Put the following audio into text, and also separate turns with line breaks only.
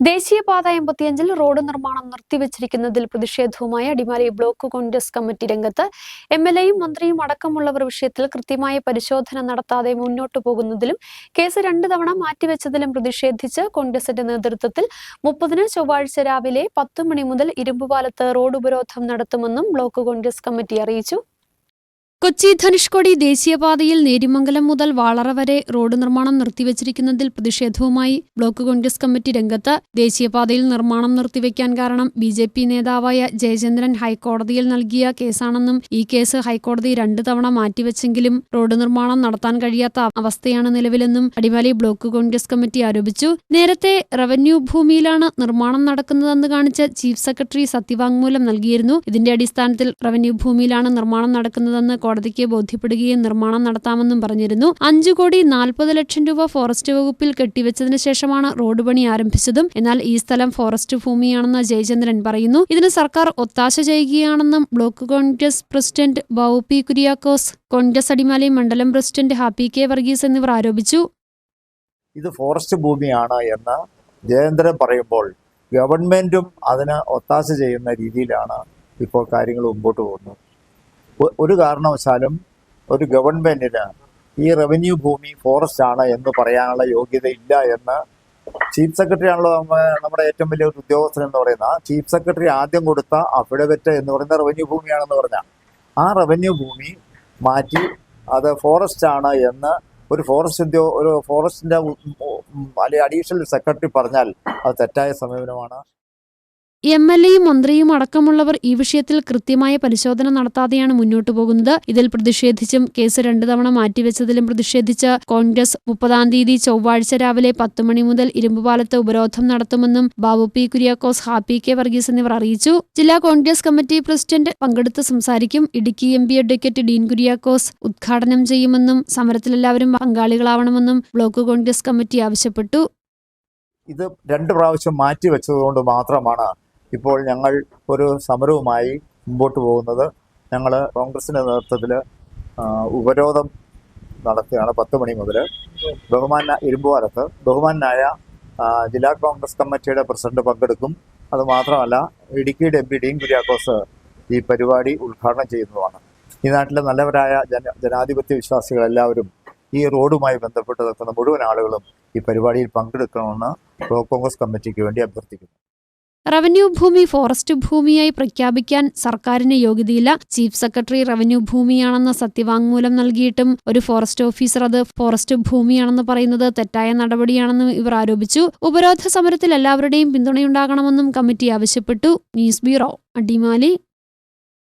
ദേശീയപാത എൺപത്തിയഞ്ചിൽ റോഡ് നിർമ്മാണം നിർത്തിവച്ചിരിക്കുന്നതിൽ പ്രതിഷേധവുമായി അടിമാലി ബ്ലോക്ക് കോൺഗ്രസ് കമ്മിറ്റി രംഗത്ത് എം എൽ എയും മന്ത്രിയും അടക്കമുള്ളവർ വിഷയത്തിൽ കൃത്യമായ പരിശോധന നടത്താതെ മുന്നോട്ടു പോകുന്നതിലും കേസ് രണ്ടു തവണ മാറ്റിവെച്ചതിലും പ്രതിഷേധിച്ച് കോൺഗ്രസിന്റെ നേതൃത്വത്തിൽ മുപ്പതിന് ചൊവ്വാഴ്ച രാവിലെ പത്ത് മണി മുതൽ ഇരുമ്പുപാലത്ത് റോഡ് ഉപരോധം നടത്തുമെന്നും ബ്ലോക്ക് കോൺഗ്രസ് കമ്മിറ്റി അറിയിച്ചു. കൊച്ചി ധനുഷ്കോടി ദേശീയപാതയിൽ നേരിമംഗലം മുതൽ വാളറ വരെ റോഡ് നിർമ്മാണം നിർത്തിവച്ചിരിക്കുന്നതിൽ പ്രതിഷേധവുമായി ബ്ലോക്ക് കോൺഗ്രസ് കമ്മിറ്റി രംഗത്ത് ദേശീയപാതയിൽ നിർമ്മാണം നിർത്തിവെക്കാൻ കാരണം ബി ജെ പി നേതാവായ ജയചന്ദ്രൻ ഹൈക്കോടതിയിൽ നൽകിയ കേസാണെന്നും ഈ കേസ് ഹൈക്കോടതി രണ്ടു തവണ മാറ്റിവെച്ചെങ്കിലും റോഡ് നിർമ്മാണം നടത്താൻ കഴിയാത്ത അവസ്ഥയാണ് നിലവിലെന്നും അടിമാലി ബ്ലോക്ക് കോൺഗ്രസ് കമ്മിറ്റി ആരോപിച്ചു. നേരത്തെ റവന്യൂ ഭൂമിയിലാണ് നിർമ്മാണം നടക്കുന്നതെന്ന് കാണിച്ച് ചീഫ് സെക്രട്ടറി സത്യവാങ്മൂലം നൽകിയിരുന്നു. ഇതിന്റെ അടിസ്ഥാനത്തിൽ റവന്യൂ ഭൂമിയിലാണ് നിർമ്മാണം നടക്കുന്നതെന്ന് കോടതിക്ക് ബോധ്യപ്പെടുകയും നിർമ്മാണം നടത്താമെന്നും പറഞ്ഞിരുന്നു. അഞ്ചു കോടി നാൽപ്പത് ലക്ഷം രൂപ ഫോറസ്റ്റ് വകുപ്പിൽ കെട്ടിവെച്ചതിനു ശേഷമാണ് റോഡ് പണി ആരംഭിച്ചതും. എന്നാൽ ഈ സ്ഥലം ഫോറസ്റ്റ് ഭൂമിയാണെന്ന് ജയചന്ദ്രൻ പറയുന്നു. ഇതിന് സർക്കാർ ഒത്താശ ചെയ്യുകയാണെന്നും block Congress president Bavu P Kuriakose Congress Adimali മണ്ഡലം പ്രസിഡന്റ് ഹാപ്പി കെ വർഗീസ് എന്നിവർ ആരോപിച്ചു.
ഇത് ഫോറസ്റ്റ് ഭൂമിയാണ് എന്ന് ജയേന്ദ്രൻ പറയുമ്പോൾ ഗവൺമെന്റും അതിന് ഒത്താശ ചെയ്യുന്ന രീതിയിലാണ് ഇപ്പോൾ കാര്യങ്ങൾ മുമ്പോട്ട് പോകുന്നത്. ഒരു കാരണവശാലും ഒരു ഗവൺമെന്റിന് ഈ റവന്യൂ ഭൂമി ഫോറസ്റ്റ് ആണ് എന്ന് പറയാനുള്ള യോഗ്യത ഇല്ല എന്ന് ചീഫ് സെക്രട്ടറി ആണല്ലോ നമ്മുടെ ഏറ്റവും വലിയ ഒരു ഉദ്യോഗസ്ഥൻ എന്ന് പറയുന്ന ആ ചീഫ് സെക്രട്ടറി ആദ്യം കൊടുത്ത അഫിഡവിറ്റ് എന്ന് പറയുന്ന റവന്യൂ ഭൂമിയാണെന്ന് പറഞ്ഞ. ആ റവന്യൂ ഭൂമി മാറ്റി അത് ഫോറസ്റ്റ് ആണ് എന്ന് ഒരു ഫോറസ്റ്റ് ഉദ്യോഗ ഒരു ഫോറസ്റ്റിന്റെ അല്ലെങ്കിൽ അഡീഷണൽ സെക്രട്ടറി പറഞ്ഞാൽ അത് തെറ്റായ സമീപനമാണ്.
എം എൽ എയും മന്ത്രിയും അടക്കമുള്ളവർ ഈ വിഷയത്തിൽ കൃത്യമായ പരിശോധന നടത്താതെയാണ് മുന്നോട്ടു പോകുന്നത്. ഇതിൽ പ്രതിഷേധിച്ചും കേസ് രണ്ടു തവണ മാറ്റിവെച്ചതിലും പ്രതിഷേധിച്ച് കോൺഗ്രസ് മുപ്പതാം തീയതി ചൊവ്വാഴ്ച രാവിലെ പത്ത് മണി മുതൽ ഇരുമ്പുപാലത്ത് ഉപരോധം നടത്തുമെന്നും Babu P Kuriakose Happy K Varghese എന്നിവർ അറിയിച്ചു. ജില്ലാ കോൺഗ്രസ് കമ്മിറ്റി പ്രസിഡന്റ് പങ്കെടുത്ത് സംസാരിക്കും. Idukki M P advocate Dean Kuriakose ഉദ്ഘാടനം ചെയ്യുമെന്നും സമരത്തിലെല്ലാവരും പങ്കാളികളാവണമെന്നും ബ്ലോക്ക് കോൺഗ്രസ് കമ്മിറ്റി ആവശ്യപ്പെട്ടു.
ഇത് രണ്ട് പ്രാവശ്യം മാറ്റി വെച്ചതുകൊണ്ട് മാത്രമാണ് ഇപ്പോൾ ഞങ്ങൾ ഒരു സമരവുമായി മുമ്പോട്ട് പോകുന്നത് ഞങ്ങൾ കോൺഗ്രസിന്റെ നേതൃത്വത്തിൽ ഉപരോധം നടത്തുകയാണ് പത്ത് മണി മുതൽ ബഹുമാന ഇരുമ്പുപാലത്ത് ബഹുമാനായ ജില്ലാ കോൺഗ്രസ് കമ്മിറ്റിയുടെ പ്രസിഡന്റ് പങ്കെടുക്കും. അതുമാത്രമല്ല ഇടുക്കിയുടെ എം പി ഡീൻ കുര്യാക്കോസ് ഈ പരിപാടി ഉദ്ഘാടനം ചെയ്യുന്നതാണ് ഈ നാട്ടിലെ നല്ലവരായ ജന ജനാധിപത്യ വിശ്വാസികൾ എല്ലാവരും ഈ റോഡുമായി ബന്ധപ്പെട്ട് നിൽക്കുന്ന മുഴുവൻ ആളുകളും ഈ പരിപാടിയിൽ പങ്കെടുക്കണമെന്ന് ബ്ലോക്ക് കോൺഗ്രസ് കമ്മിറ്റിക്ക് വേണ്ടി അഭ്യർത്ഥിക്കുന്നു.
റവന്യൂ ഭൂമി ഫോറസ്റ്റ് ഭൂമിയായി പ്രഖ്യാപിക്കാൻ സർക്കാരിന് യോഗ്യതയില്ല. ചീഫ് സെക്രട്ടറി റവന്യൂ ഭൂമിയാണെന്ന സത്യവാങ്മൂലം നൽകിയിട്ടും ഒരു ഫോറസ്റ്റ് ഓഫീസർ അത് ഫോറസ്റ്റ് ഭൂമിയാണെന്ന് പറയുന്നത് തെറ്റായ നടപടിയാണെന്നും ഇവർ ആരോപിച്ചു. ഉപരോധ സമരത്തിൽ എല്ലാവരുടെയും പിന്തുണയുണ്ടാകണമെന്നും കമ്മിറ്റി ആവശ്യപ്പെട്ടു. News bureau Adimali.